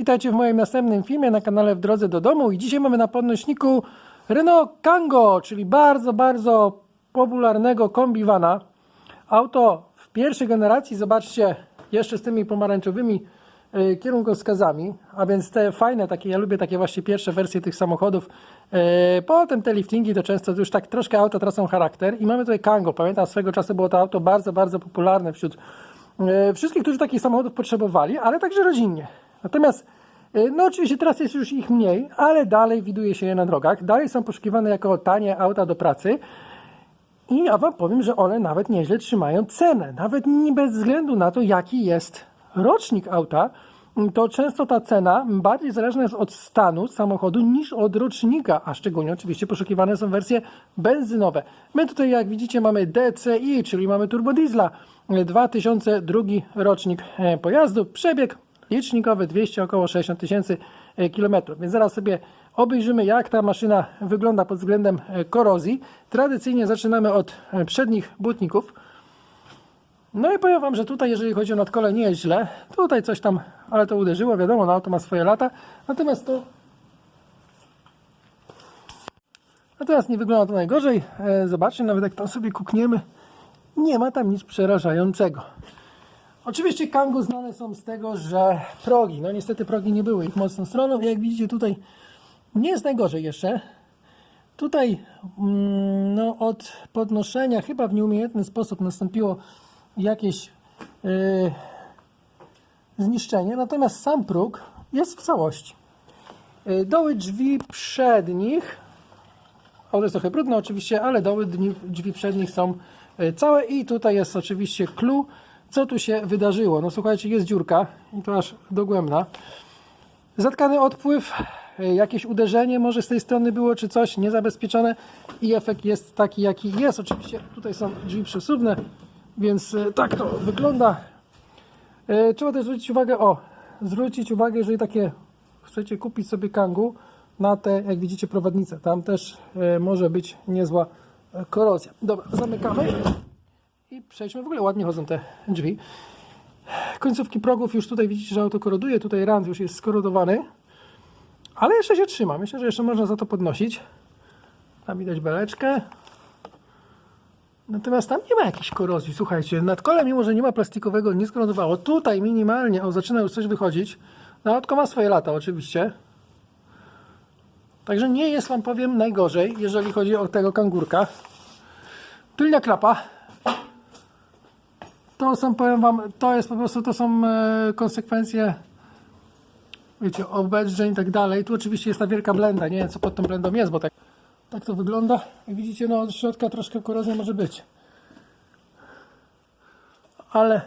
Witajcie w moim następnym filmie na kanale W Drodze do Domu i dzisiaj mamy na podnośniku Renault Kangoo, czyli bardzo, bardzo popularnego kombivana. Auto w pierwszej generacji, zobaczcie, jeszcze z tymi pomarańczowymi y, kierunkowskazami, a więc te fajne, takie, ja lubię takie właśnie pierwsze wersje tych samochodów. Y, Potem te liftingi to często już tak troszkę auta tracą charakter i mamy tutaj Kangoo. Pamiętam swego czasu było to auto bardzo, bardzo popularne wśród y, wszystkich, którzy takich samochodów potrzebowali, ale także rodzinnie. Natomiast y, no oczywiście teraz jest już ich mniej, ale dalej widuje się je na drogach. Dalej są poszukiwane jako tanie auta do pracy. I ja Wam powiem, że one nawet nieźle trzymają cenę. Nawet nie bez względu na to, jaki jest rocznik auta, to często ta cena bardziej zależna jest od stanu samochodu niż od rocznika, a szczególnie oczywiście poszukiwane są wersje benzynowe. My tutaj, jak widzicie, mamy DCI, czyli mamy turbodiesla, 2002 rocznik e, pojazdu, przebieg licznikowy 200 około 60 tysięcy e, kilometrów. Więc zaraz sobie obejrzymy, jak ta maszyna wygląda pod względem e, korozji. Tradycyjnie zaczynamy od e, przednich błotników. No i powiem Wam, że tutaj, jeżeli chodzi o nadkole, nie jest źle. Tutaj coś tam, ale to uderzyło, wiadomo, no auto ma swoje lata. Natomiast to. Natomiast nie wygląda to najgorzej. Zobaczcie, nawet jak tam sobie kukniemy, nie ma tam nic przerażającego. Oczywiście Kangoo znane są z tego, że progi, no niestety progi nie były ich mocną stroną. Jak widzicie tutaj nie jest najgorzej jeszcze. Tutaj mm, no, od podnoszenia chyba w nieumiejętny sposób nastąpiło jakieś yy, zniszczenie, natomiast sam próg jest w całości. Yy, doły drzwi przednich, one jest trochę brudne oczywiście, ale doły drzwi, przednich są yy, całe i tutaj jest oczywiście clue, co tu się wydarzyło. No słuchajcie, jest dziurka i to aż dogłębna. Zatkany odpływ, y, jakieś uderzenie może z tej strony było, czy coś niezabezpieczone i efekt jest taki, jaki jest. Oczywiście tutaj są drzwi przesuwne, więc y, tak to wygląda. Y, Trzeba też zwrócić uwagę, o, zwrócić uwagę, jeżeli takie chcecie kupić sobie kangu, na te, jak widzicie, prowadnice. Tam też może być niezła korozja. Dobra, zamykamy i przejdźmy. W ogóle ładnie chodzą te drzwi. Końcówki progów już tutaj widzicie, że auto koroduje. Tutaj rand już jest skorodowany. Ale jeszcze się trzyma. Myślę, że jeszcze można za to podnosić. Tam widać beleczkę. Natomiast tam nie ma jakiejś korozji. Słuchajcie, nad kolem, mimo że nie ma plastikowego, nie skorodowało. Tutaj minimalnie, o, zaczyna już coś wychodzić. No, autko ma swoje lata oczywiście. Także nie jest Wam powiem najgorzej, jeżeli chodzi o tego kangurka. Tylnia klapa. To są, powiem Wam, to jest po prostu, to są e, konsekwencje wiecie, obedrzeń i tak dalej. Tu oczywiście jest ta wielka blenda, nie wiem co pod tą blendą jest, bo tak, tak to wygląda. Jak widzicie, no od środka troszkę korozja może być. Ale,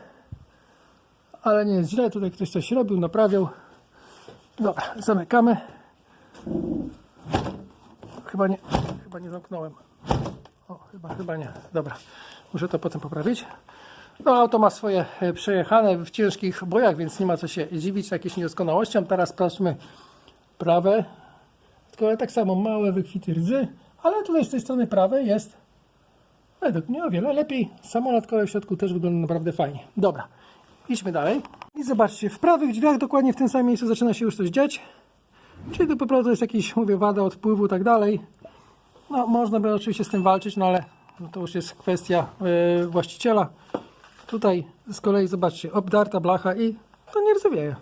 ale nie jest źle, tutaj ktoś coś robił, naprawiał. Dobra, zamykamy. Chyba nie, chyba nie zamknąłem. O, chyba, chyba nie. Dobra, muszę to potem poprawić. No, auto ma swoje e, przejechane w ciężkich bojach, więc nie ma co się dziwić jakieś niedoskonałościom. Teraz sprawdźmy prawe. Tylko tak samo małe wykwity rdzy, ale tutaj z tej strony prawej jest według mnie o wiele lepiej. Samo nadkole w środku też wygląda naprawdę fajnie. Dobra, idźmy dalej. I zobaczcie, w prawych drzwiach dokładnie w tym samym miejscu zaczyna się już coś dziać. Czyli to po prostu jest jakiś, mówię, wada odpływu i tak dalej. No, można by oczywiście z tym walczyć, no ale no to już jest kwestia yy, właściciela. Tutaj z kolei zobaczcie, obdarta blacha i to nie rdzewieje.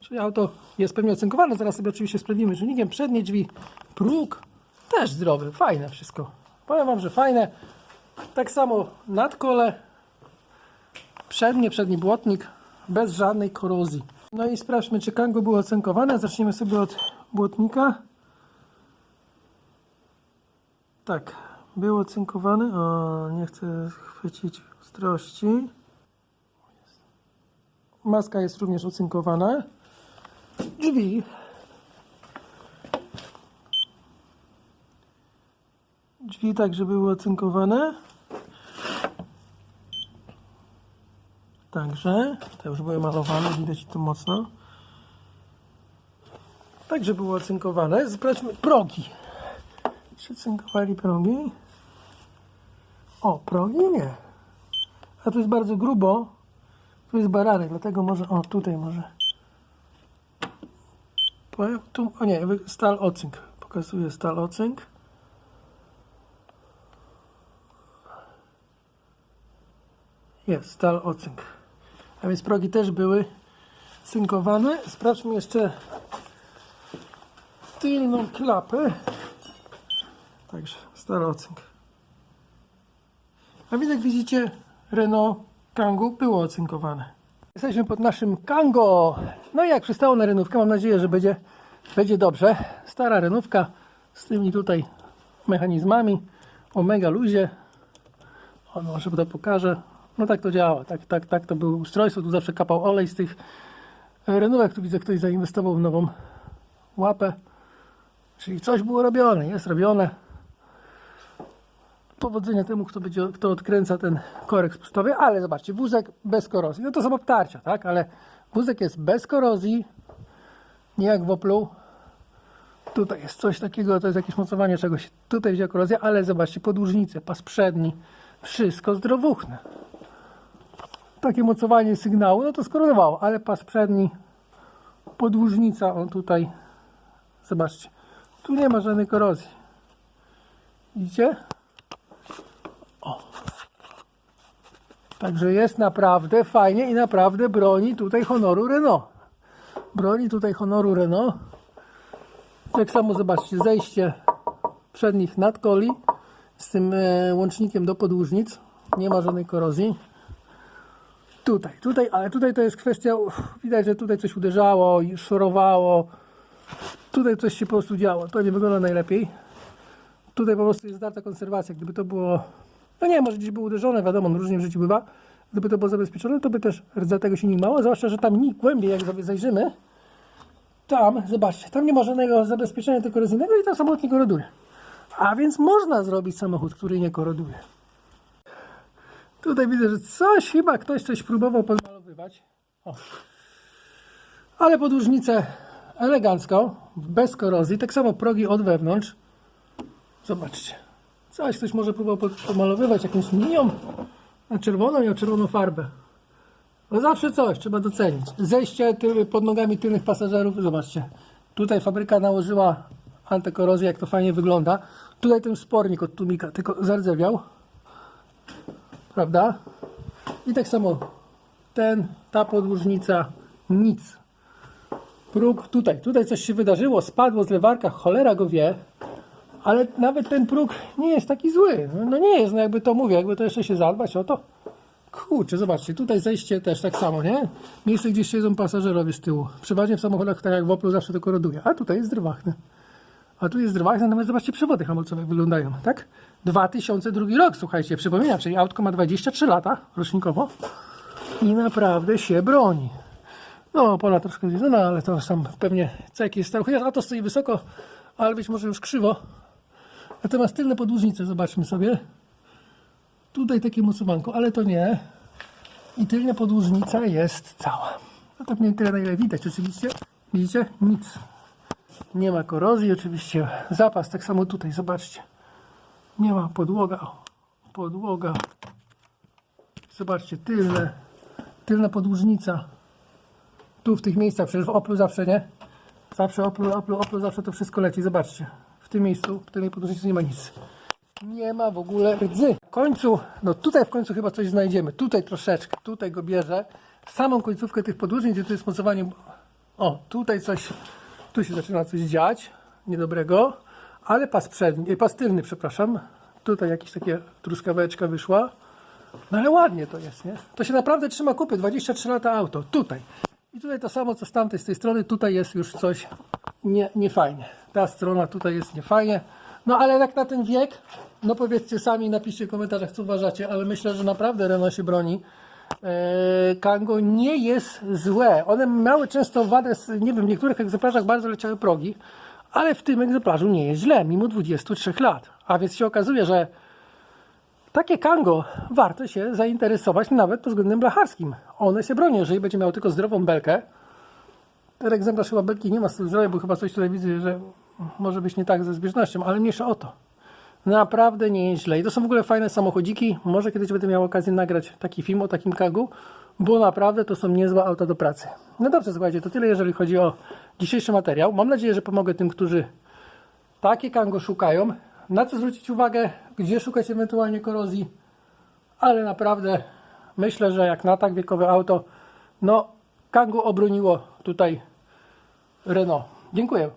Czyli auto jest pewnie ocynkowane. Zaraz sobie oczywiście sprawdzimy czynnikiem. Przednie drzwi, próg też zdrowy, fajne wszystko. Powiem Wam, że fajne. Tak samo nadkole, przednie, przedni błotnik, bez żadnej korozji. No i sprawdźmy, czy kango było ocynkowane. Zaczniemy sobie od błotnika. Tak, było cynkowane. O, nie chcę chwycić ostrości. Maska jest również ocynkowana. Drzwi. Drzwi także były ocynkowane. Także, te już były malowane, widać to mocno. Także było ocynkowane. Sprawdźmy progi. Czy cynkowali progi? O, progi nie. A tu jest bardzo grubo. Tu jest baranek, dlatego może, o tutaj może. Tu, o nie, stal ocynk. Pokazuje stal ocynk. Jest, stal ocynk. A więc progi też były cynkowane. Sprawdźmy jeszcze tylną klapę. Także stal ocynk. A więc jak widzicie, Renault Kangoo było ocynkowane. Jesteśmy pod naszym Kango. No i jak przystało na renówkę, mam nadzieję, że będzie, będzie dobrze. Stara renówka z tymi tutaj mechanizmami o mega luzie. O, no, może to pokażę. No tak to działa, tak, tak, tak to było ustrojstwo. Tu zawsze kapał olej z tych e, renówek. Tu widzę, ktoś zainwestował w nową łapę. Czyli coś było robione, jest robione. Powodzenia temu, kto, będzie, kto odkręca ten korek spustowy, ale zobaczcie, wózek bez korozji. No to są obtarcia, tak? Ale wózek jest bez korozji, nie jak w Oplu. Tutaj jest coś takiego, to jest jakieś mocowanie czegoś. Tutaj wzięła korozja, ale zobaczcie, podłużnice, pas przedni, wszystko zdrowuchne. Takie mocowanie sygnału, no to skorodowało, ale pas przedni, podłużnica, on tutaj, zobaczcie, tu nie ma żadnej korozji. Widzicie? Także jest naprawdę fajnie i naprawdę broni tutaj honoru Renault. Broni tutaj honoru Renault. Tak samo zobaczcie, zejście przednich nadkoli z tym e, łącznikiem do podłużnic. Nie ma żadnej korozji. Tutaj, tutaj, ale tutaj to jest kwestia, widać, że tutaj coś uderzało szorowało. Tutaj coś się po prostu działo. To nie wygląda najlepiej. Tutaj po prostu jest zdarta konserwacja. Gdyby to było, no nie, może gdzieś było uderzone, wiadomo, no różnie w życiu bywa. Gdyby to było zabezpieczone, to by też rdza tego się nie mało, zwłaszcza, że tam nikt głębiej, jak sobie zajrzymy, tam, zobaczcie, tam nie ma żadnego zabezpieczenia tylko korozyjnego i tam samochód nie koroduje. A więc można zrobić samochód, który nie koroduje. Tutaj widzę, że coś chyba ktoś coś próbował podmalowywać. O. Ale podłużnicę elegancko, bez korozji, tak samo progi od wewnątrz. Zobaczcie. Coś ktoś może próbował pomalowywać jakąś linią na czerwoną, miał czerwoną farbę. No zawsze coś, trzeba docenić. Zejście ty, pod nogami tylnych pasażerów, zobaczcie. Tutaj fabryka nałożyła antykorozję, jak to fajnie wygląda. Tutaj ten spornik od tłumika tylko zardzewiał. Prawda? I tak samo ten, ta podłużnica, nic. Próg tutaj, tutaj coś się wydarzyło, spadło z lewarka, cholera go wie. Ale nawet ten próg nie jest taki zły. No, no nie jest, no jakby to mówię, jakby to jeszcze się zadbać o to. Kurczę, zobaczcie, tutaj zejście też tak samo, nie? Miejsce, gdzie siedzą pasażerowie z tyłu. Przeważnie w samochodach, tak jak w Oplu, zawsze to koroduje. A tutaj jest drwachne. A tu jest drwachne, natomiast zobaczcie, przewody hamulcowe jak wyglądają, tak? 2002 rok, słuchajcie, przypominam, czyli autko ma 23 lata rocznikowo i naprawdę się broni. No, pola troszkę zjedzona, ale to sam pewnie cek jest stał. Chociaż auto stoi wysoko, ale być może już krzywo. Natomiast tylne podłużnice, zobaczmy sobie. Tutaj takie mocowanko, ale to nie. I tylna podłużnica jest cała. No tak mniej tyle, na ile widać oczywiście. Widzicie? Nic. Nie ma korozji oczywiście. Zapas tak samo tutaj, zobaczcie. Nie ma podłoga. Podłoga. Zobaczcie, tylne. Tylna podłużnica. Tu w tych miejscach, przecież w Oplu zawsze, nie? Zawsze Oplu, Oplu, Oplu, zawsze to wszystko leci. Zobaczcie. W tym miejscu, w tej podróżnicy nie ma nic. Nie ma w ogóle rdzy. W końcu, no tutaj w końcu chyba coś znajdziemy. Tutaj troszeczkę, tutaj go bierze. Samą końcówkę tych podróżnic, gdzie to jest mocowanie. O, tutaj coś, tu się zaczyna coś dziać niedobrego. Ale pas przedni, e, pas tylny, przepraszam. Tutaj jakieś takie truskaweczka wyszła. No ale ładnie to jest, nie? To się naprawdę trzyma kupy. 23 lata auto. Tutaj. I tutaj to samo, co z tamtej, z tej strony. Tutaj jest już coś nie, niefajnie. Ta strona tutaj jest niefajnie. No ale jak na ten wiek, no powiedzcie sami, napiszcie w komentarzach, co uważacie, ale myślę, że naprawdę Renault się broni. Eee, Kango nie jest złe. One miały często wadę, z, nie wiem, w niektórych egzemplarzach bardzo leciały progi, ale w tym egzemplarzu nie jest źle, mimo 23 lat. A więc się okazuje, że takie Kango warto się zainteresować nawet pod względem blacharskim. One się bronią, jeżeli będzie miał tylko zdrową belkę. Egzemplarz chyba belki nie ma zdrowia, bo chyba coś tutaj widzę, że może być nie tak ze zbieżnością, ale mniejsza o to. Naprawdę nie jest źle. I to są w ogóle fajne samochodziki. Może kiedyś będę miał okazję nagrać taki film o takim Kagu, bo naprawdę to są niezłe auta do pracy. No dobrze, słuchajcie, to tyle jeżeli chodzi o dzisiejszy materiał. Mam nadzieję, że pomogę tym, którzy takie Kango szukają. Na co zwrócić uwagę, gdzie szukać ewentualnie korozji, ale naprawdę myślę, że jak na tak wiekowe auto, no Kango obroniło tutaj Renault. Dziękuję.